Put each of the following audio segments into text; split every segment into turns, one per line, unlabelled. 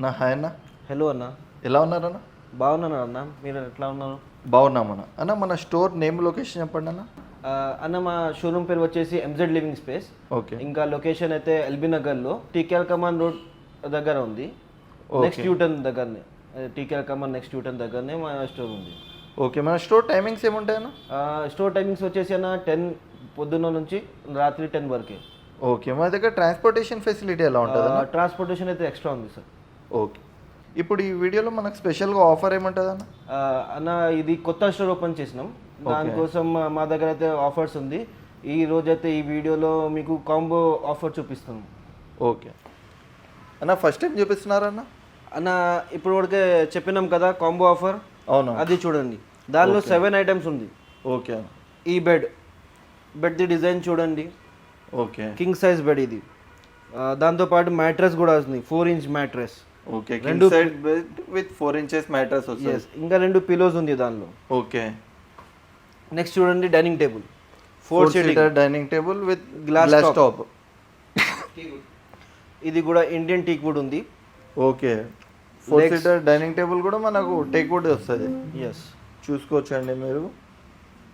నా హాయ్ అన్న.
హలో అన్న.
ఎలా ఉన్నారన్న
బాగున్నాను అన్న. మీరు ఎట్లా ఉన్నారు?
బాగున్నామన్న అన్న. మన స్టోర్ నేమ్ లొకేషన్ చెప్పండి అన్న.
అన్న మా షోరూమ్ పేరు వచ్చేసి ఎంజెడ్ లివింగ్ స్పేస్
ఓకే.
ఇంకా లొకేషన్ అయితే ఎల్బీ నగర్లో. టీకేఎల్ కమాన్ రోడ్ దగ్గర ఉంది. నెక్స్ట్ యూటర్న్ దగ్గరనే. TKL Kaman next U turn దగ్గరనే మా స్టోర్ ఉంది.
ఓకే మన స్టోర్ టైమింగ్స్ ఏముంటాయన్న
ఆ, స్టోర్ టైమింగ్స్ వచ్చేసి అన్న టెన్ పొద్దున్న నుంచి రాత్రి టెన్ వరకే.
ఓకే మన దగ్గర ట్రాన్స్పోర్టేషన్ ఫెసిలిటీ ఎలా ఉంటుంది అన్న?
ట్రాన్స్పోర్టేషన్ అయితే ఎక్స్ట్రా ఉంది సార్
ఓకే. ఇప్పుడు ఈ వీడియోలో మనకు స్పెషల్గా ఆఫర్ ఏముంటుంది అన్న?
అన్న ఇది కొత్త స్టోర్ ఓపెన్ చేసినాం. దానికోసం మా- దగ్గర అయితే ఆఫర్స్ ఉంది. ఈ రోజైతే ఈ వీడియోలో మీకు కాంబో ఆఫర్ చూపిస్తాం.
ఓకే. అన్న ఫస్ట్ టైం చూపిస్తున్నారన్న
అన్న? ఇప్పుడు వరకే చెప్పినాం కదా కాంబో ఆఫర్.
అవునా.
అది చూడండి. దానిలో సెవెన్ ఐటమ్స్ ఉంది.
ఓకే అన్న.
ఈ బెడ్. బెడ్ ది డిజైన్ చూడండి.
ఓకే.
కింగ్ సైజ్ బెడ్ ఇది. దాంతోపాటు మ్యాట్రెస్ కూడా వస్తుంది. Four inch mattress.
ఓకే రెండు side with four inches mattress వస్తుంది.
ఇంకా రెండు పిలోస్ ఉంది దానిలో.
ఓకే.
నెక్స్ట్ చూడండి dining table
four seater dining table with glass. Top
ఇది కూడా ఇండియన్ టీక్ వుడ్ ఉంది.
Okay. Four seater dining table కూడా మనకు టేక్ వుడ్ వస్తుంది.
ఎస్
చూసుకోవచ్చండి మీరు.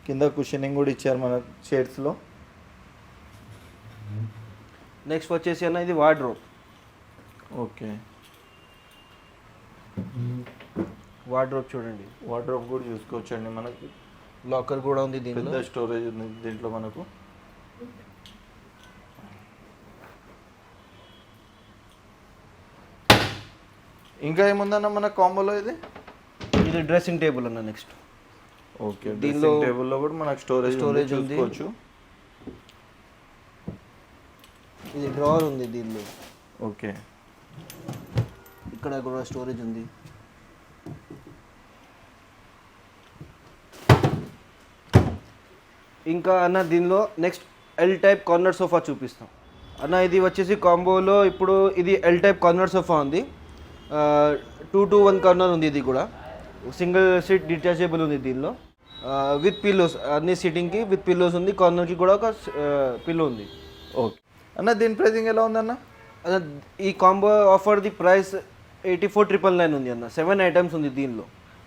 కింద కుషనింగ్ కూడా ఇచ్చారు మన షేడ్స్లో
నెక్స్ట్ వచ్చేసి అన్న ఇది వార్డ్రోబ్
ఓకే.
వార్డ్రోబ్ చూడండి.
వాటర్ కూడా చూసుకోవచ్చండి మనకి.
లాకర్ కూడా ఉంది దీనిలో.
పెద్ద స్టోరేజ్ ఉంది దీంట్లో మనకు. ఇంకా ఏముందన్న మన కాంబోలో ఇది?
ఇది డ్రెస్సింగ్ టేబుల్ అన్న నెక్స్ట్.
ఓకే దీనిలో టేబుల్లో కూడా మనకు స్టోరేజ్ స్టోరేజ్
ఉంది.
చూసుకోవచ్చు.
ఇది డ్రావర్ ఉంది దీనిలో.
ఓకే.
ఇక్కడ కూడా స్టోరేజ్ ఉంది. ఇంకా అన్న దీనిలో next L type corner sofa చూపిస్తాం. అన్న ఇది వచ్చేసి కాంబోలో ఇప్పుడు ఇది ఎల్ టైప్ కార్నర్ సోఫా ఉంది. టూ టు వన్ కార్నర్ ఉంది ఇది కూడా. సింగిల్ సీట్ డిటాచబుల్ ఉంది దీనిలో. విత్ పిల్లోస్ అన్ని సీటింగ్కి విత్ పిల్లోస్ ఉంది కార్నర్కి కూడా ఒక పిల్లో ఉంది.
ఓకే. అన్న దీని ప్రైసింగ్ ఎలా ఉందన్న?
అన్న ఈ combo offer the price eighty four triple nine ఉంది అన్న. సెవెన్ ఐటమ్స్ ఉంది దీనిలో.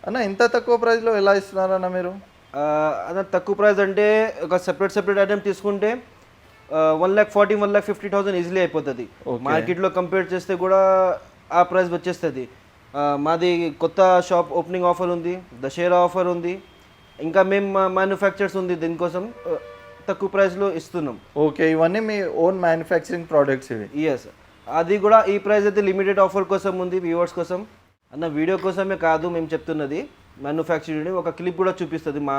అన్న ఇంత తక్కువ ప్రైస్లో ఎలా ఇస్తున్నారన్న మీరు?
అన్న తక్కువ ప్రైస్ అంటే ఒక సెపరేట్ సెపరేట్ ఐటమ్ తీసుకుంటే one lakh forty one lakh fifty thousand easily అయిపోతుంది. మార్కెట్లో కంపేర్ చేస్తే కూడా ఆ ప్రైస్ వచ్చేస్తుంది. మాది కొత్త షాప్ ఓపెనింగ్ ఆఫర్ ఉంది దశేరా ఆఫర్ ఉంది ఇంకా మేము మ్యానుఫ్యాక్చర్స్ ఉంది దీనికోసం తక్కువ ప్రైస్లో ఇస్తున్నాం.
ఓకే ఇవన్నీ మీ ఓన్ మ్యానుఫ్యాక్చరింగ్ ప్రోడక్ట్స్ ఇవి.
ఎస్ అది కూడా ఈ ప్రైస్ అయితే లిమిటెడ్ ఆఫర్ కోసం ఉంది వ్యూవర్స్ కోసం. అన్న వీడియో కోసమే కాదు మేము చెప్తున్నది మ్యానుఫ్యాక్చరింగ్ యూనిట్ ఒక క్లిప్ కూడా చూపిస్తుంది మా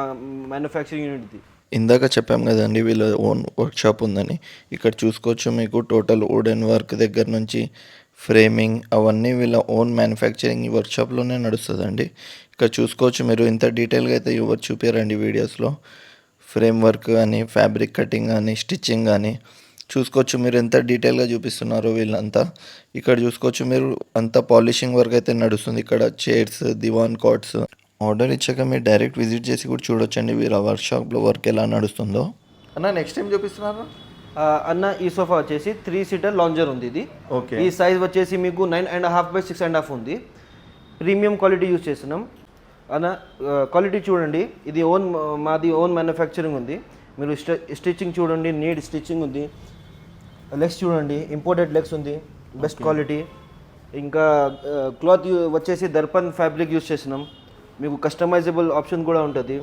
మ్యానుఫ్యాక్చరింగ్ యూనిట్ది
ఇందాక చెప్పాం కదండి వీళ్ళ ఓన్ వర్క్షాప్ ఉందని. ఇక్కడ చూసుకోవచ్చు మీకు టోటల్ వుడెన్ వర్క్ దగ్గర నుంచి ఫ్రేమింగ్ అవన్నీ వీళ్ళ ఓన్ మ్యానుఫ్యాక్చరింగ్ వర్క్షాప్లోనే నడుస్తుందండి. ఇక్కడ చూసుకోవచ్చు మీరు ఇంత డీటెయిల్గా అయితే ఎవరు చూపారండి వీడియోస్లో. ఫ్రేమ్ వర్క్ కానీ ఫ్యాబ్రిక్ కటింగ్ కానీ స్టిచ్చింగ్ కానీ చూసుకోవచ్చు మీరు ఎంత డీటెయిల్గా చూపిస్తున్నారో వీళ్ళంతా. ఇక్కడ చూసుకోవచ్చు మీరు అంత పాలిషింగ్ వర్క్ అయితే నడుస్తుంది. ఇక్కడ చైర్స్ దివాన్ కాట్స్ ఆర్డర్ ఇచ్చాక మీరు డైరెక్ట్ విజిట్ చేసి కూడా చూడొచ్చండి వీళ్ళ వర్క్షాప్లో వర్క్ ఎలా నడుస్తుందో.
అన్న నెక్స్ట్ టైం చూపిస్తున్నారా?
అన్న ఈ సోఫా వచ్చేసి త్రీ సీటర్ లాంజర్ ఉంది ఇది.
ఓకే.
ఈ సైజ్ వచ్చేసి మీకు nine and half by six and half ఉంది. ప్రీమియం క్వాలిటీ యూజ్ చేస్తున్నాం. అన్న క్వాలిటీ చూడండి. ఇది ఓన్ మాది ఓన్ మ్యానుఫ్యాక్చరింగ్ ఉంది. మీరు స్టిచ్చింగ్ చూడండి. నీడ్ స్టిచ్చింగ్ ఉంది. లెగ్స్ చూడండి ఇంపోర్టెడ్ లెగ్స్ ఉంది బెస్ట్ క్వాలిటీ ఇంకా క్లాత్ వచ్చేసి దర్పన్ ఫ్యాబ్రిక్ యూజ్ చేసినాం. మీకు కస్టమైజబుల్ ఆప్షన్ కూడా ఉంటుంది.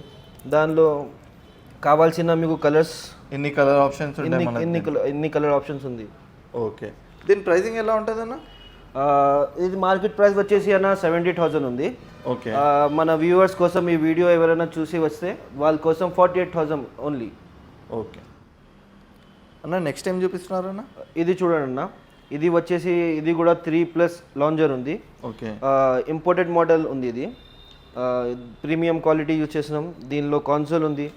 దానిలో కావాల్సిన మీకు కలర్స్
ఇన్ని కలర్ ఆప్షన్స్
ఎన్ని ఎన్ని కలర్ ఎన్ని కలర్ ఆప్షన్స్ ఉంది.
ఓకే దీని ప్రైసింగ్ ఎలా ఉంటుందన్న?
ఆ, ఇది మార్కెట్ ప్రైస్ వచ్చేసి అన్న సెవెంటీ థౌసండ్ ఉంది.
ఓకే
మన వ్యూవర్స్ కోసం ఈ వీడియో ఎవరైనా చూసి వస్తే వాళ్ళ కోసం forty eight thousand only
okay అన్న నెక్స్ట్ టైం చూపిస్తున్నారన్న
ఇది చూడండి అన్న. ఇది వచ్చేసి ఇది కూడా త్రీ ప్లస్ లాంజర్ ఉంది.
ఓకే.
ఇంపోర్టెడ్ మోడల్ ఉంది ఇది. ప్రీమియం క్వాలిటీ యూజ్ చేసినాం దీనిలో కాన్సోల్ ఉంది.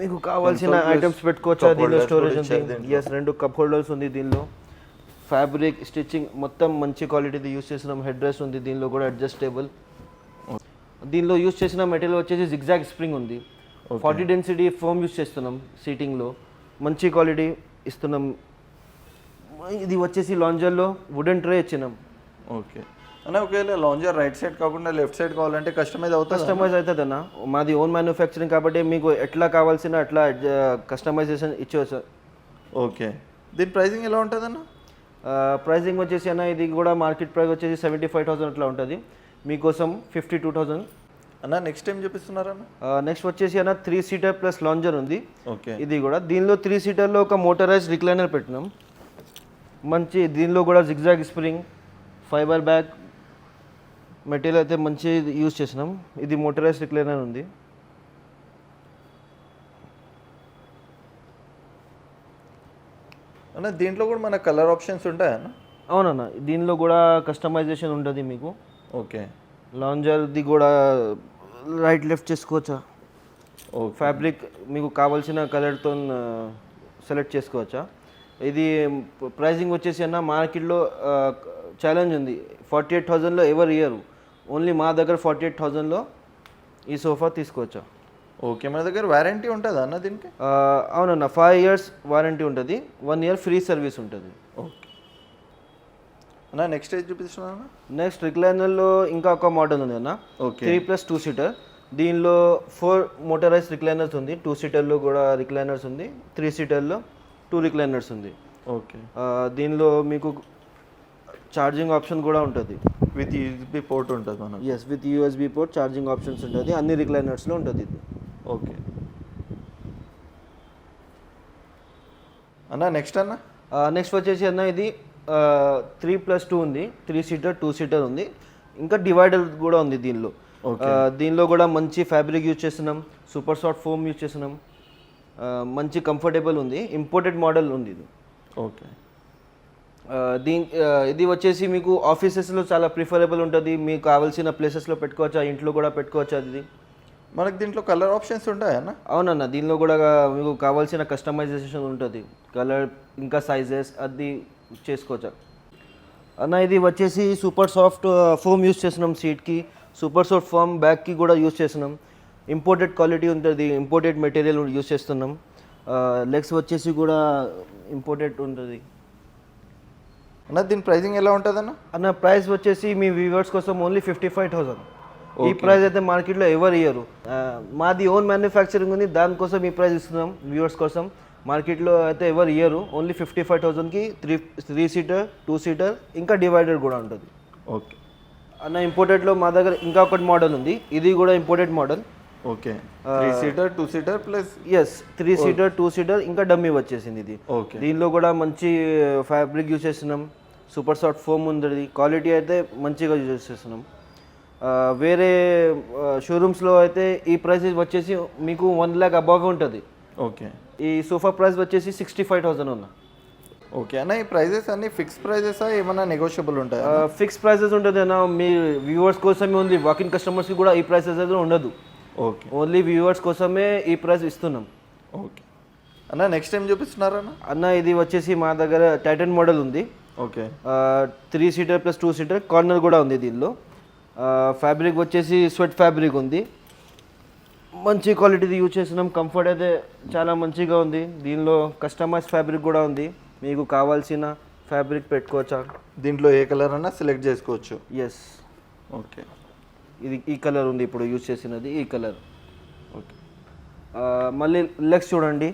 మీకు కావాల్సిన ఐటమ్స్ పెట్టుకోవచ్చా? దీనిలో స్టోరేజ్ ఉంది. ఎస్ రెండు కప్ హోల్డర్స్ ఉంది దీనిలో. ఫ్యాబ్రిక్ స్టిచ్చింగ్ మొత్తం మంచి క్వాలిటీది యూజ్ చేసినాం హెడ్ రెస్ట్ ఉంది దీనిలో కూడా అడ్జస్టేబుల్ దీనిలో యూజ్ చేసిన మెటీరియల్ వచ్చేసి జిగ్జాగ్ స్ప్రింగ్ ఉంది. ఫార్టీ డెన్సిటీ ఫోమ్ యూజ్ చేస్తున్నాం సీటింగ్లో మంచి క్వాలిటీ ఇస్తున్నాం. ఇది వచ్చేసి లాంజర్లో వుడెన్ ట్రే ఇచ్చినాం.
ఓకే. అన్న ఒకవేళ లాంజర్ రైట్ సైడ్ కాకుండా లెఫ్ట్ సైడ్ కావాలంటే కస్టమైజ్ అవుతుంది?
కస్టమైజ్ అవుతుంది అన్న. మాది ఓన్ మ్యానుఫ్యాక్చరింగ్ కాబట్టి మీకు ఎట్లా కావాల్సిన అట్లా కస్టమైజేషన్ ఇచ్చేవచ్చు.
ఓకే. దీని ప్రైసింగ్ ఎలా ఉంటుంది అన్న?
ప్రైసింగ్ వచ్చేసి అన్న ఇది కూడా మార్కెట్ ప్రైస్ వచ్చేసి సెవెంటీ ఫైవ్ థౌసండ్ అట్లా ఉంటుంది. మీకోసం ఫిఫ్టీ టూ థౌసండ్
అన్న నెక్స్ట్ టైం చూపిస్తున్నారన్న
నెక్స్ట్ వచ్చేసి అన్న త్రీ సీటర్ ప్లస్ లాంజర్ ఉంది.
ఓకే.
ఇది కూడా దీనిలో త్రీ సీటర్లో ఒక మోటరైజ్ రిక్లైనర్ పెట్టినాం. మంచి దీనిలో కూడా zigzag spring fibre bag material అయితే మంచి యూజ్ చేసినాం. ఇది మోటరైజ్ రిక్లైనర్ ఉంది.
అన్న దీంట్లో కూడా మన కలర్ ఆప్షన్స్ ఉంటాయా అన్న?
అవునన్న దీనిలో కూడా కస్టమైజేషన్ ఉంటుంది మీకు.
ఓకే.
లాంజర్ది కూడా రైట్ లెఫ్ట్ చేసుకోవచ్చా?
ఓకే
ఫ్యాబ్రిక్ మీకు కావాల్సిన కలర్తో సెలెక్ట్ చేసుకోవచ్చా? ఇది ప్రైజింగ్ వచ్చేసి అన్న మార్కెట్లో ఛాలెంజ్ ఉంది. ఫార్టీ ఎయిట్ థౌజండ్లో ఎవరు ఇయర్ ఓన్లీ మా దగ్గర ఫార్టీ ఎయిట్ థౌజండ్లో ఈ సోఫా తీసుకోవచ్చా?
ఓకే మన దగ్గర వారంటీ ఉంటుందా అన్న దీనికి?
ఆ, అవునన్న ఫైవ్ ఇయర్స్ వారంటీ ఉంటుంది. వన్ ఇయర్ ఫ్రీ సర్వీస్ ఉంటుంది.
ఓకే. అన్న నెక్స్ట్ ఏజ్ చూపిస్తున్నా
నెక్స్ట్ రిక్లైనర్లో ఇంకా ఒక మోడల్ ఉంది అన్న.
Okay
three plus two seater దీనిలో ఫోర్ మోటరైజ్ రిక్లైనర్స్ ఉంది. టూ సీటర్లో కూడా రిక్లైనర్స్ ఉంది. త్రీ సీటర్లో టూ రిక్లైనర్స్ ఉంది.
ఓకే
దీనిలో మీకు ఛార్జింగ్ ఆప్షన్ కూడా ఉంటుంది.
విత్ యూఎస్బి పోర్ట్ ఉంటుంది మనకు.
Yes with USB port charging options ఉంటుంది. అన్ని రిక్లైనర్స్లో ఉంటుంది ఇది.
ఓకే అన్న నెక్స్ట్ అన్న?
నెక్స్ట్ వచ్చేసి అన్న ఇది త్రీ ప్లస్ టూ ఉంది. త్రీ సీటర్ టూ సీటర్ ఉంది. ఇంకా డివైడర్ కూడా ఉంది దీనిలో. దీనిలో కూడా మంచి ఫ్యాబ్రిక్ యూజ్ చేస్తున్నాం. సూపర్ సాఫ్ట్ ఫోమ్ యూజ్ చేస్తున్నాం. మంచి కంఫర్టబుల్ ఉంది. ఇంపోర్టెడ్ మోడల్ ఉంది ఇది.
ఓకే
దీని ఇది వచ్చేసి మీకు ఆఫీసెస్లో చాలా ప్రిఫరబుల్ ఉంటుంది. మీకు కావాల్సిన ప్లేసెస్లో పెట్టుకోవచ్చా. ఇంట్లో కూడా పెట్టుకోవచ్చా ఇది
మనకి దీంట్లో కలర్ ఆప్షన్స్ ఉంటాయా అన్న?
అవునన్న దీనిలో కూడా మీకు కావాల్సిన కస్టమైజేషన్ ఉంటుంది. కలర్ ఇంకా సైజెస్ అది చేసుకోవచ్చా. అన్న ఇది వచ్చేసి సూపర్ సాఫ్ట్ ఫోమ్ యూస్ చేస్తున్నాం సీట్కి సూపర్ సాఫ్ట్ ఫోమ్ బ్యాగ్కి కూడా యూస్ చేస్తున్నాం. ఇంపోర్టెడ్ క్వాలిటీ ఉంటుంది ఇంపోర్టెడ్ మెటీరియల్ యూస్ చేస్తున్నాం. లెగ్స్ వచ్చేసి కూడా ఇంపోర్టెడ్ ఉంటుంది.
అన్న దీని ప్రైసింగ్ ఎలా ఉంటుంది అన్న
అన్న ప్రైస్ వచ్చేసి మీ వ్యూవర్స్ కోసం ఓన్లీ ఫిఫ్టీ ఫైవ్ థౌసండ్ ఈ ప్రైస్ అయితే మార్కెట్లో ఎవరు ఇయ్యరు. మాది ఓన్ మ్యానుఫ్యాక్చరింగ్ ఉంది దానికోసం ఈ ప్రైస్ ఇస్తున్నాం వ్యూవర్స్ కోసం. మార్కెట్లో అయితే ఎవరు ఇయ్యరు. Only fifty five థౌసండ్కి three three seater two seater ఇంకా డివైడర్ కూడా ఉంటుంది.
ఓకే.
అన్న ఇంపోర్టెడ్లో మా దగ్గర ఇంకా ఒకటి మోడల్ ఉంది. ఇది కూడా imported model
okay. Three seater two seater plus
yes three seater two seater ఇంకా డమ్మీ వచ్చేసింది ఇది.
ఓకే.
దీనిలో కూడా మంచి ఫ్యాబ్రిక్ యూజ్ చేస్తున్నాం. సూపర్ సాఫ్ట్ ఫోమ్ ఉంది క్వాలిటీ అయితే మంచిగా యూజ్ చేస్తున్నాం. వేరే షోరూమ్స్లో అయితే ఈ ప్రైస్ వచ్చేసి మీకు వన్ ల్యాక్ అబవ్ ఉంటుంది.
ఓకే.
ఈ సోఫా ప్రైస్ వచ్చేసి సిక్స్టీ ఫైవ్ థౌసండ్ ఉన్న.
ఓకే. అన్న ఈ ప్రైజెస్ అన్ని ఫిక్స్ ప్రైజెసా ఏమన్నా నెగోషియబుల్ ఉంటాయా
ఫిక్స్ ప్రైసెస్ ఉంటుంది అన్న. మీ వ్యూవర్స్ కోసమే ఉంది. వాకింగ్ కస్టమర్స్కి కూడా ఈ ప్రైసెస్ అయితే ఉండదు.
ఓకే.
ఓన్లీ వ్యూవర్స్ కోసమే ఈ ప్రైస్ ఇస్తున్నాం.
ఓకే. అన్న నెక్స్ట్ టైం చూపిస్తున్నారా అన్న?
అన్న ఇది వచ్చేసి మా దగ్గర టైటన్ మోడల్ ఉంది.
Okay.
Three seater plus two seater corner కూడా ఉంది దీనిలో. ఫ్యాబ్రిక్ వచ్చేసి స్వెట్ ఫ్యాబ్రిక్ ఉంది. మంచి క్వాలిటీది యూజ్ చేస్తున్నాం కంఫర్ట్ అయితే చాలా మంచిగా ఉంది. దీనిలో కస్టమైజ్ ఫ్యాబ్రిక్ కూడా ఉంది. మీకు కావాల్సిన ఫ్యాబ్రిక్ పెట్టుకోవచ్చా?
దీంట్లో ఏ కలర్ అన్నా సెలెక్ట్ చేసుకోవచ్చు.
ఎస్
ఓకే
ఇది ఈ కలర్ ఉంది ఇప్పుడు యూజ్ చేసినది ఈ కలర్
ఓకే
మళ్ళీ లెగ్స్ చూడండి.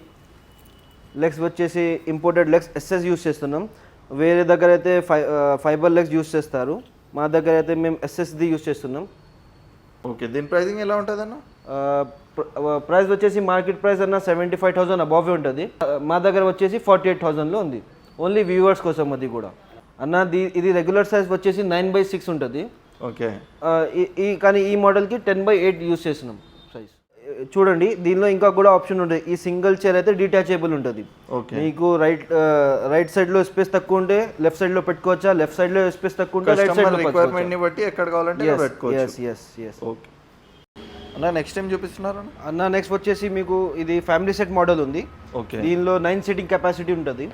లెగ్స్ వచ్చేసి ఇంపోర్టెడ్ లెగ్స్ ఎస్ఎస్ యూజ్ చేస్తున్నాం. వేరే దగ్గర అయితే ఫై ఫైబర్ లెగ్స్ యూజ్ చేస్తారు. మా దగ్గర అయితే మేము ఎస్ఎస్ది యూజ్ చేస్తున్నాం.
ఓకే దీని ప్రైసింగ్ ఎలా ఉంటుంది అన్న
ప్రైస్ వచ్చేసి మార్కెట్ ప్రైస్ అన్న సెవెంటీ ఫైవ్ థౌసండ్ అబవ్ ఉంటుంది. మా దగ్గర వచ్చేసి ఫార్టీ ఎయిట్ థౌసండ్లో ఉంది. ఓన్లీ వ్యూవర్స్ కోసం అది కూడా. అన్న ఇది రెగ్యులర్ సైజ్ వచ్చేసి నైన్ బై సిక్స్ ఉంటుంది.
ఓకే.
ఈ- కానీ ఈ మోడల్కి టెన్ బై ఎయిట్ యూస్ చేసినాం సైజ్ చూడండి దీనిలో ఇంకా కూడా ఆప్షన్ ఉంటుంది ఈ సింగిల్ చైర్ అయితే డిటాచబుల్ ఉంటుంది.
ఓకే.
మీకు రైట్ రైట్ సైడ్లో స్పేస్ తక్కువ ఉంటే లెఫ్ట్ సైడ్లో పెట్టుకోవచ్చా? లెఫ్ట్ సైడ్లో స్పేస్ తక్కువ ఉంటే రైట్
రిక్వైర్మెంట్ని బట్టి ఎక్కడ కావాలంటే పెట్టుకోవచ్చు. అన్న నెక్స్ట్ టైం చూపిస్తున్నారు
అన్న? నెక్స్ట్ వచ్చేసి మీకు ఇది ఫ్యామిలీ సెట్ మోడల్ ఉంది.
ఓకే.
దీనిలో నైన్ సీటింగ్ కెపాసిటీ ఉంటుంది.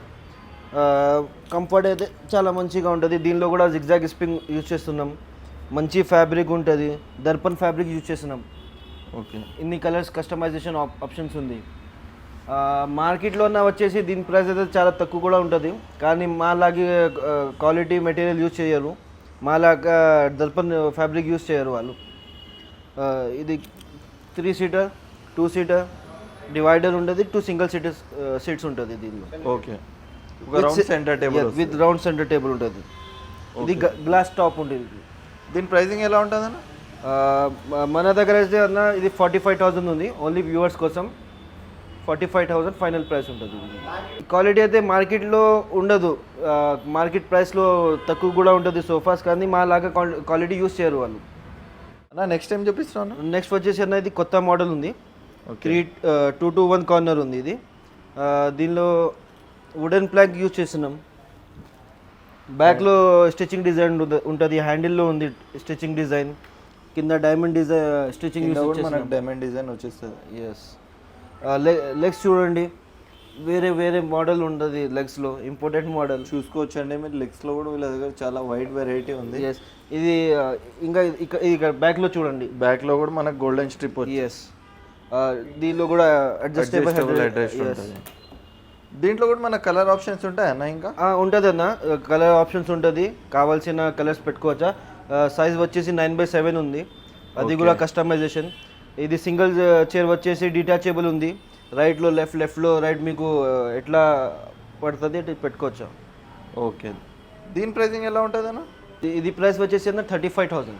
కంఫర్ట్ అయితే చాలా మంచిగా ఉంటుంది. దీనిలో కూడా జిగ్జాగ్ స్ప్రింగ్ యూజ్ చేస్తున్నాం. మంచి ఫ్యాబ్రిక్ ఉంటుంది. దర్పన్ ఫ్యాబ్రిక్ యూజ్ చేస్తున్నాం.
ఓకే.
ఇన్ని కలర్స్ కస్టమైజేషన్ ఆప్షన్స్ ఉంది. మార్కెట్లో ఉన్న వచ్చేసి దీని ప్రైస్ అయితే చాలా తక్కువ కూడా ఉంటుంది. కానీ మా లాగే క్వాలిటీ మెటీరియల్ యూజ్ చేయరు. మాలాగా దర్పన్ ఫ్యాబ్రిక్ యూస్ చేయరు వాళ్ళు. ఇది three seater two seater divider ఉంటుంది టూ సింగిల్ సీటర్ సీట్స్ ఉంటుంది దీనిలో.
Okay. Centre table
with round centre table ఉంటుంది. ఇది గ్లాస్ టాప్ ఉంటుంది
దీని ప్రైసింగ్ ఎలా ఉంటుంది అన్న
మన దగ్గర అయితే అన్న ఇది ఫార్టీ ఫైవ్ థౌసండ్ ఉంది. ఓన్లీ వ్యూవర్స్ కోసం forty five thousand final price ఉంటుంది క్వాలిటీ అయితే మార్కెట్లో ఉండదు. మార్కెట్ ప్రైస్లో తక్కువ కూడా ఉంటుంది సోఫాస్ కానీ మా లాగా క్వాలిటీ యూస్ చేయరు వాళ్ళు.
అన్న నెక్స్ట్ టైం చూపిస్తున్నాను
నెక్స్ట్ వచ్చేసి అన్న ఇది కొత్త మోడల్ ఉంది. Three two to one corner ఉంది ఇది. ఆ, దీనిలో వుడెన్ ప్లాంక్ యూజ్ చేస్తున్నాం. బ్యాక్లో స్టిచ్చింగ్ డిజైన్ ఉంటుంది. హ్యాండిల్లో ఉంది స్టిచ్చింగ్ డిజైన్ కింద diamond design stitching
diamond design వచ్చేస్తుంది.
ఎస్ లెగ్స్ చూడండి. వేరే వేరే మోడల్ ఉంటుంది లెగ్స్లో ఇంపార్టెంట్ మోడల్
చూసుకోవచ్చు అండి మీరు లెగ్స్లో కూడా వీళ్ళ దగ్గర చాలా వైడ్ వెరైటీ ఉంది.
ఎస్ ఇది ఇంకా ఇక్కడ ఇక్కడ బ్యాక్లో చూడండి.
బ్యాక్లో కూడా మనకు గోల్డెన్ స్ట్రిప్
ఎస్ దీనిలో కూడా అడ్జస్టబుల్
దీంట్లో కూడా మన కలర్ ఆప్షన్స్ ఉంటాయి అన్న ఇంకా?
ఉంటుంది అన్న. కలర్ ఆప్షన్స్ ఉంటుంది. కావాల్సిన కలర్స్ పెట్టుకోవచ్చా? సైజ్ వచ్చేసి నైన్ బై సెవెన్ ఉంది. అది కూడా కస్టమైజేషన్ ఇది సింగిల్ చైర్ వచ్చేసి డిటాచబుల్ ఉంది. రైట్లో లెఫ్ట్ లెఫ్ట్లో రైట్ మీకు ఎట్లా పడుతుంది అటు పెట్టుకోవచ్చా?
ఓకే. దీని ప్రైసింగ్ ఎలా ఉంటుంది అన్న
ఇది- ప్రైస్ వచ్చేసి అన్న థర్టీ ఫైవ్ థౌజండ్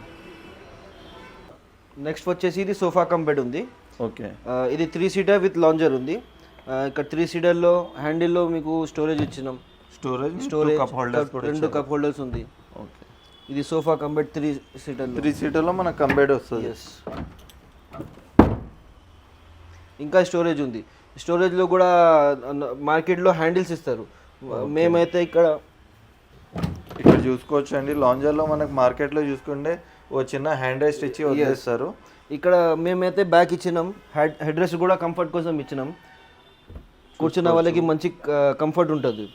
నెక్స్ట్ వచ్చేసి ఇది సోఫా కమ్ బెడ్ ఉంది.
ఓకే.
ఇది త్రీ సీటర్ విత్ లాంజర్ ఉంది. ఇక్కడ త్రీ సీటర్లో హ్యాండిల్లో మీకు స్టోరేజ్ ఇచ్చినాం.
స్టోరేజ్
స్టోరేజ్
కప్ హోల్డర్స్ కూడా
రెండు కప్ హోల్డర్స్ ఉంది.
ఓకే.
ఇది sofa cum bed three seater
three సీటర్లో మనకు కంబైడ్ వస్తుంది.
ఎస్ ఇంకా స్టోరేజ్ ఉంది. స్టోరేజ్లో కూడా మార్కెట్లో హ్యాండిల్స్ ఇస్తారు. మేమైతే ఇక్కడ
ఇక్కడ చూసుకోవచ్చు అండి లాంజర్లో మనకు మార్కెట్లో చూసుకుంటే ఓ చిన్న హ్యాండ్ రైస్ ఇచ్చి వదిలేస్తారు.
ఇక్కడ మేమైతే బ్యాక్ ఇచ్చినాం. హెడ్ హెడ్ రెస్ట్ కూడా కంఫర్ట్ కోసం ఇచ్చినాం. కూర్చున్న వాళ్ళకి మంచి కంఫర్ట్ ఉంటుంది.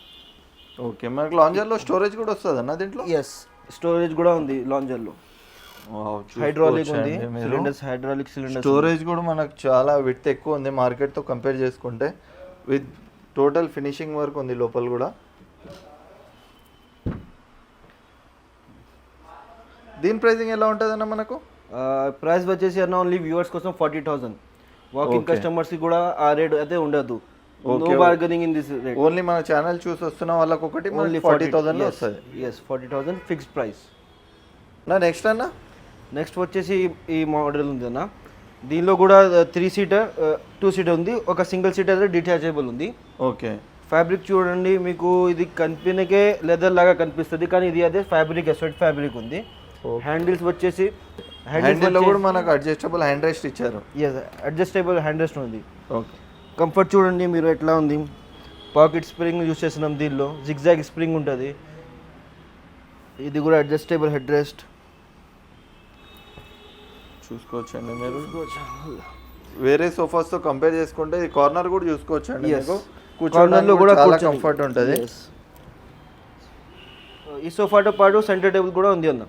ఓకే మనకు లాంజర్లో స్టోరేజ్ కూడా వస్తుంది అన్న దీంట్లో?
ఎస్ స్టోరేజ్ కూడా ఉంది లాంజర్లో హైడ్రాలిక్ ఉంది. సిలిండర్స్ హైడ్రాలిక్ సిలిండర్
స్టోరేజ్ కూడా మనకు చాలా విత్ ఎక్కువ ఉంది. మార్కెట్తో కంపేర్ చేసుకుంటే విత్ టోటల్ ఫినిషింగ్ వర్క్ ఉంది లోపల కూడా. దీని ప్రైసింగ్ ఎలా ఉంటుంది అన్న మనకు
ప్రైస్ వచ్చేసి అన్న ఓన్లీ వ్యూవర్స్ కోసం ఫార్టీ థౌసండ్ వాకింగ్ కస్టమర్స్కి కూడా ఆ రేట్ అయితే ఉండదు. No bargaining in this rate
only మన ఛానల్ చూసి వస్తున్న వాళ్ళకి ఒకటి ఓన్లీ ఫార్టీ థౌసండ్లో వస్తుంది.
Yes forty thousand fixed price
నా నెక్స్ట్ అన్న?
నెక్స్ట్ వచ్చేసి ఈ- మోడల్ ఉంది అన్న. దీనిలో కూడా త్రీ సీటర్ టూ సీటర్ ఉంది. ఒక సింగిల్ సీటర్ డిటాచబుల్ ఉంది.
ఓకే.
ఫ్యాబ్రిక్ చూడండి మీకు ఇది కనిపినకే లెదర్ లాగా కనిపిస్తుంది కానీ ఇది అదే ఫ్యాబ్రిక్ స్వెట్ ఫ్యాబ్రిక్ ఉంది. హ్యాండిల్స్ వచ్చేసి
హ్యాండిల్లో కూడా మనకు అడ్జస్టబుల్ హ్యాండ్ రెస్ట్ ఇచ్చారు.
ఎస్ అడ్జస్టబుల్ హ్యాండ్ రెస్ట్ ఉంది.
ఓకే.
కంఫర్ట్ చూడండి మీరు ఎట్లా ఉంది. పాకెట్ స్ప్రింగ్ యూస్ చేస్తున్నాం దీనిలో. జిగ్జాగ్ స్ప్రింగ్ ఉంటుంది. ఇది కూడా అడ్జస్టబుల్ హెడ్ రెస్ట్
చూసుకోవచ్చు అండి మీరు వేరే సోఫాస్తో కంపేర్ చేసుకుంటే ఈ కార్నర్ కూడా చూసుకోవచ్చు అండి. మీకు. కూర్చోడానికి
కూడా
చాలా కంఫర్ట్ ఉంటుంది.
ఈ సోఫాతో పాటు సెంటర్ టేబుల్ కూడా ఉంది అన్న.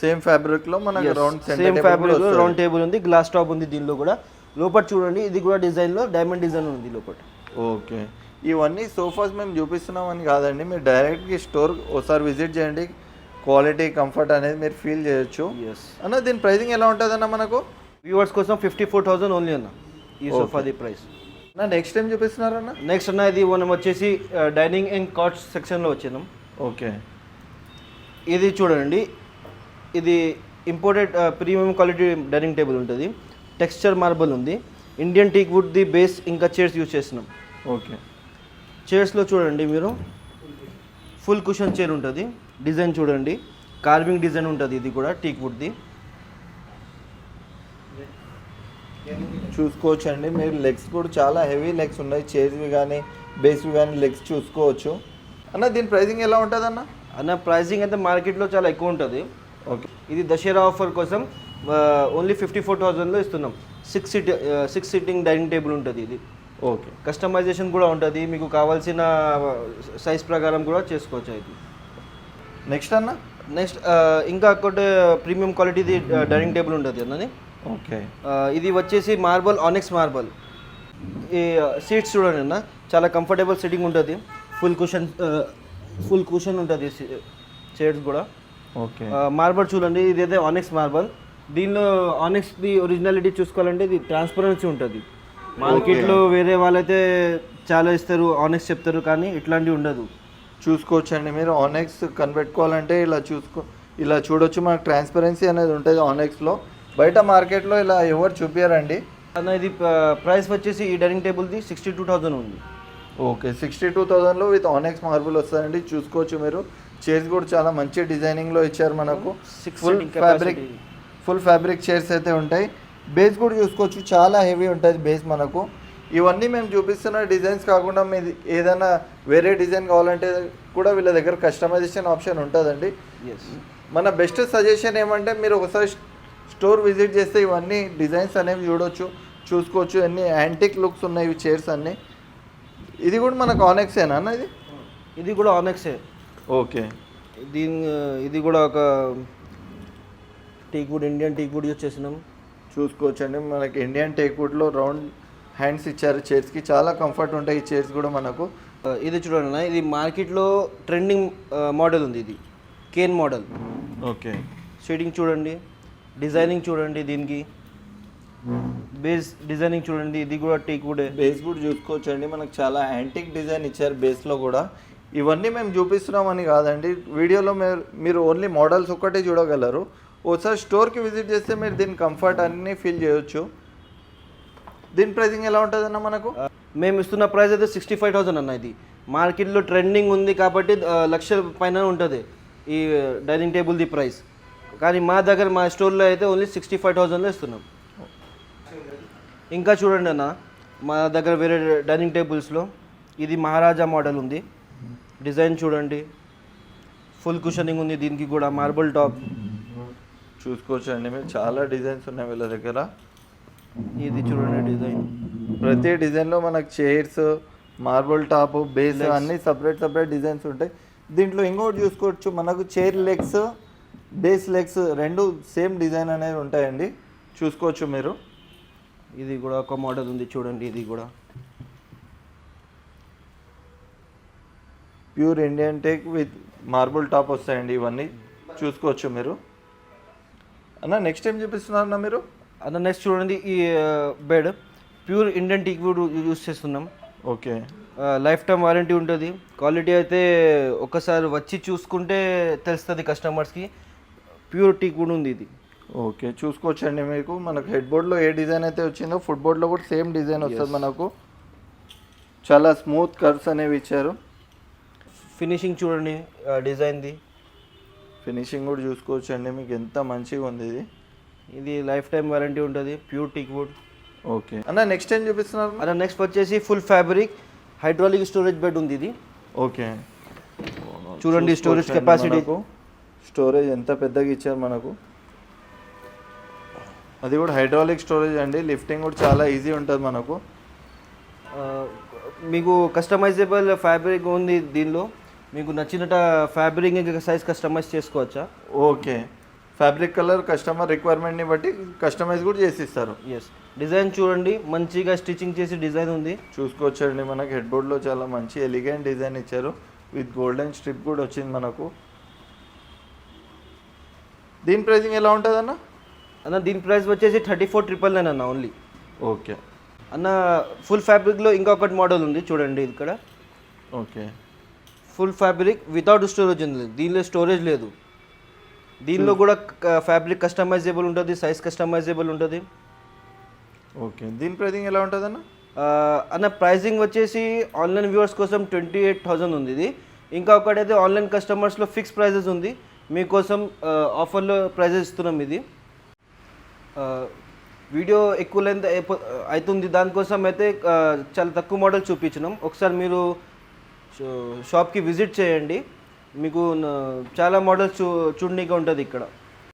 సేమ్ ఫ్యాబ్రిక్లో మనకు round
same fabric round table ఉంది గ్లాస్ టాప్ ఉంది దీనిలో కూడా. లోపల చూడండి ఇది కూడా డిజైన్లో డైమండ్ డిజైన్ ఉంది లోపల.
ఓకే ఇవన్నీ సోఫాస్ మేము చూపిస్తున్నామని కాదండి మీరు డైరెక్ట్గా స్టోర్ ఒకసారి విజిట్ చేయండి. క్వాలిటీ కంఫర్ట్ అనేది మీరు ఫీల్ చేయొచ్చు.
ఎస్
అన్న దీని ప్రైసింగ్ ఎలా ఉంటుంది అన్న మనకు?
వ్యూవర్స్ కోసం ఫిఫ్టీ ఫోర్ థౌసండ్ ఓన్లీ అన్న ఈ సోఫాది ప్రైస్
నా నెక్స్ట్ టైం చూపిస్తున్నారన్న?
నెక్స్ట్ అన్న ఇది మనం వచ్చేసి డైనింగ్ అండ్ కాట్స్ సెక్షన్లో వచ్చినాం
ఓకే
ఇది చూడండి ఇది imported premium quality dining table ఉంటుంది. టెక్స్చర్ మార్బల్ ఉంది. Indian teak wood the base ఇంకా చైర్స్ యూజ్ చేస్తున్నాం.
ఓకే
చైర్స్లో చూడండి మీరు. ఫుల్ కుషన్ చైర్ ఉంటుంది. డిజైన్ చూడండి. కార్వింగ్ డిజైన్ ఉంటుంది ఇది కూడా టీక్ వుడ్ది.
చూసుకోవచ్చు అండి మీరు లెగ్స్ కూడా చాలా హెవీ లెగ్స్ ఉన్నాయి. చైర్స్వి కానీ బేస్వి కానీ లెగ్స్ చూసుకోవచ్చు. అన్న దీని ప్రైసింగ్ ఎలా ఉంటుంది అన్న
అన్న ప్రైసింగ్ అయితే మార్కెట్లో చాలా ఎక్కువ ఉంటుంది.
ఓకే.
ఇది దసరా ఆఫర్ కోసం ఓన్లీ ఫిఫ్టీ ఫోర్ థౌజండ్లో ఇస్తున్నాం. Six sit six sitting dining table ఉంటుంది ఇది.
ఓకే.
కస్టమైజేషన్ కూడా ఉంటుంది. మీకు కావాల్సిన సైజ్ ప్రకారం కూడా చేసుకోవచ్చు ఇది
నెక్స్ట్ అన్న?
నెక్స్ట్ ఇంకా ఒకటి ప్రీమియం క్వాలిటీది డైనింగ్ టేబుల్ ఉంటుంది అన్నది.
ఓకే.
ఇది వచ్చేసి మార్బల్ ఆనెక్స్ మార్బల్ ఈ సీట్స్ చూడండి అన్న. చాలా కంఫర్టబుల్ సిట్టింగ్ ఉంటుంది. ఫుల్ కుషన్ ఫుల్ కుషన్ ఉంటుంది చైర్స్ కూడా.
ఓకే.
మార్బల్ చూడండి. ఇదైతే ఆనెక్స్ మార్బల్ దీనిలో ఆనెక్స్ది ఒరిజినాలిటీ చూసుకోవాలంటే ఇది ట్రాన్స్పరెన్సీ ఉంటుంది. మార్కెట్లో వేరే వాళ్ళైతే చాలా ఇస్తారు ఆనెక్స్ చెప్తారు కానీ ఇట్లాంటివి ఉండదు.
చూసుకోవచ్చండి మీరు. ఆనెక్స్ కనిపెట్టుకోవాలంటే ఇలా చూసుకో ఇలా చూడొచ్చు. మనకు ట్రాన్స్పరెన్సీ అనేది ఉంటుంది ఆనెక్స్లో బయట మార్కెట్లో ఇలా ఎవరు చూపించారండి
అన్న ఇది ప్రైస్ వచ్చేసి ఈ డైనింగ్ టేబుల్ది సిక్స్టీ టూ థౌజండ్ ఉంది.
ఓకే సిక్స్టీ టూ థౌజండ్లో విత్ ఆనెక్స్ మార్బుల్ వస్తుందండి. చూసుకోవచ్చు మీరు. చైర్స్ కూడా చాలా మంచి డిజైనింగ్లో ఇచ్చారు మనకు. Full fabric. Full fabric chairs అయితే ఉంటాయి. బేస్ కూడా చూసుకోవచ్చు. చాలా హెవీ ఉంటుంది బేస్ మనకు. ఇవన్నీ మేము చూపిస్తున్న డిజైన్స్ కాకుండా మీది ఏదైనా వేరే డిజైన్ కావాలంటే కూడా వీళ్ళ దగ్గర కస్టమైజేషన్ ఆప్షన్ ఉంటుందండి. మన బెస్ట్ సజెషన్ ఏమంటే మీరు ఒకసారి స్టోర్ విజిట్ చేస్తే ఇవన్నీ డిజైన్స్ అనేవి చూడొచ్చు చూసుకోవచ్చు. ఎన్ని యాంటిక్ లుక్స్ ఉన్నాయి చైర్స్ అన్నీ. ఇది కూడా మనకు ఆనెక్సేనా అన్న ఇది?
ఇది కూడా ఆనెక్సే
ఓకే.
దీని ఇది కూడా ఒక teak wood Indian teak wood use చేసినాం.
చూసుకోవచ్చు అండి మనకి ఇండియన్ టేక్వుడ్లో రౌండ్ హ్యాండ్స్ ఇచ్చారు చైర్స్కి. చాలా కంఫర్ట్ ఉంటాయి ఈ చైర్స్ కూడా మనకు.
ఇది చూడండి ఇది మార్కెట్లో ట్రెండింగ్ మోడల్ ఉంది ఇది. Cane model.
ఓకే.
షేడింగ్ చూడండి డిజైనింగ్ చూడండి దీనికి. బేస్ డిజైనింగ్ చూడండి ఇది కూడా టీక్ వుడే
బేస్ కూడా చూసుకోవచ్చు అండి మనకు చాలా యాంటిక్ డిజైన్ ఇచ్చారు బేస్లో కూడా. ఇవన్నీ మేము చూపిస్తున్నామని కాదండి. వీడియోలో మీరు మీరు ఓన్లీ మోడల్స్ ఒక్కటే చూడగలరు. ఒకసారి స్టోర్కి విజిట్ చేస్తే మీరు దీని కంఫర్ట్ అన్నీ ఫీల్ చేయొచ్చు. దీని ప్రైసింగ్ ఎలా ఉంటుందన్న మనకు?
మేము ఇస్తున్న ప్రైస్ అయితే సిక్స్టీ ఫైవ్ థౌసండ్ అన్న ఇది. మార్కెట్లో ట్రెండింగ్ ఉంది కాబట్టి లక్ష పైన ఉంటుంది ఈ డైనింగ్ టేబుల్ది ప్రైస్ కానీ మా దగ్గర మా స్టోర్లో అయితే ఓన్లీ సిక్స్టీ ఫైవ్ థౌసండ్లో ఇస్తున్నాం. ఇంకా చూడండి అన్న మా దగ్గర వేరే డైనింగ్ టేబుల్స్లో ఇది మహారాజా మోడల్ ఉంది. డిజైన్ చూడండి. ఫుల్ కుషనింగ్ ఉంది దీనికి కూడా మార్బుల్ టాప్
చూసుకోవచ్చు అండి మీరు. చాలా డిజైన్స్ ఉన్నాయి వీళ్ళ దగ్గర.
ఇది చూడండి డిజైన్.
ప్రతి డిజైన్లో మనకు చైర్స్ మార్బుల్ టాప్ బేస్ అన్ని సపరేట్ సపరేట్ డిజైన్స్ ఉంటాయి. దీంట్లో ఇంకోటి చూసుకోవచ్చు మనకు చైర్ లెగ్స్ బేస్ లెగ్స్ రెండు సేమ్ డిజైన్ అనేవి ఉంటాయండి. చూసుకోవచ్చు మీరు.
ఇది కూడా ఒక మోడల్ ఉంది చూడండి ఇది కూడా.
Pure Indian teak with marble top వస్తాయండి ఇవన్నీ. చూసుకోవచ్చు మీరు. అన్న నెక్స్ట్ టైం చూపిస్తున్నారన్న మీరు?
అన్న నెక్స్ట్ చూడండి ఈ bed pure Indian teak wood use చేస్తున్నాం.
ఓకే
లైఫ్ టైం వారంటీ ఉంటుంది. క్వాలిటీ అయితే ఒకసారి వచ్చి చూసుకుంటే తెలుస్తుంది కస్టమర్స్కి ప్యూర్ టీక్ వుడ్ ఉంది ఇది.
ఓకే చూసుకోవచ్చండి మీకు. మనకు హెడ్ బోర్డ్లో ఏ డిజైన్ అయితే వచ్చిందో ఫుట్ బోర్డ్లో కూడా సేమ్ డిజైన్ వస్తుంది మనకు. చాలా స్మూత్ కర్వ్స్ అనేవి ఇచ్చారు.
ఫినిషింగ్ చూడండి డిజైన్ది
ఫినిషింగ్ కూడా చూసుకోవచ్చు అండి మీకు ఎంత మంచిగా ఉంది ఇది.
ఇది లైఫ్ టైం వారంటీ ఉంటుంది ప్యూర్ టీక్ వుడ్.
ఓకే. అన్న నెక్స్ట్ టైం చూపిస్తున్నారు?
అన్న నెక్స్ట్ వచ్చేసి full fabric hydraulic storage bed ఉంది ఇది.
ఓకే.
చూడండి స్టోరేజ్ కెపాసిటీ
స్టోరేజ్ ఎంత పెద్దగా ఇచ్చారు మనకు? అది కూడా హైడ్రాలిక్ స్టోరేజ్ అండి. లిఫ్టింగ్ కూడా చాలా ఈజీ ఉంటుంది మనకు.
మీకు కస్టమైజబుల్ ఫ్యాబ్రిక్ ఉంది దీనిలో. మీకు నచ్చినట్టు ఫ్యాబ్రిక్ ఇంకా సైజ్ కస్టమైజ్ చేసుకోవచ్చా?
ఓకే. ఫ్యాబ్రిక్ కలర్ కస్టమర్ రిక్వైర్మెంట్ని బట్టి కస్టమైజ్ కూడా చేసి ఇస్తారు
ఎస్ డిజైన్ చూడండి మంచిగా స్టిచ్చింగ్ చేసి డిజైన్ ఉంది.
చూసుకోవచ్చండి మనకి హెడ్ బోర్డ్లో చాలా మంచి ఎలిగెంట్ డిజైన్ ఇచ్చారు. విత్ గోల్డెన్ స్ట్రిప్ కూడా వచ్చింది మనకు. దీని ప్రైసింగ్ ఎలా ఉంటుంది అన్న
అన్న దీని ప్రైస్ వచ్చేసి థర్టీ ఫోర్ ట్రిపుల్ నైన్ అన్న ఓన్లీ
ఓకే.
అన్న ఫుల్ ఫ్యాబ్రిక్లో ఇంకొకటి మోడల్ ఉంది చూడండి ఇక్కడ.
Okay.
Full fabric without storage ఉంది. దీనిలో స్టోరేజ్ లేదు. దీనిలో కూడా ఫ్యాబ్రిక్ కస్టమైజబుల్ ఉంటుంది సైజ్ కస్టమైజబుల్ ఉంటుంది.
ఓకే దీని ప్రైసింగ్ ఎలా ఉంటుంది అన్న
అన్న ప్రైజింగ్ వచ్చేసి ఆన్లైన్ వ్యూవర్స్ కోసం ట్వంటీ ఎయిట్ థౌజండ్ ఉంది ఇది. ఇంకా ఒకటైతే ఆన్లైన్ కస్టమర్స్లో ఫిక్స్ ప్రైజెస్ ఉంది. మీకోసం ఆఫర్లో ప్రైజెస్ ఇస్తున్నాం ఇది. వీడియో ఎక్కువ లెంత్ అవుతుంది దానికోసం అయితే చాలా తక్కువ మోడల్ చూపించినాం. ఒకసారి మీరు షాప్కి విజిట్ చేయండి. మీకు చాలా మోడల్స్ చూ చూడనీగా ఉంటుంది ఇక్కడ.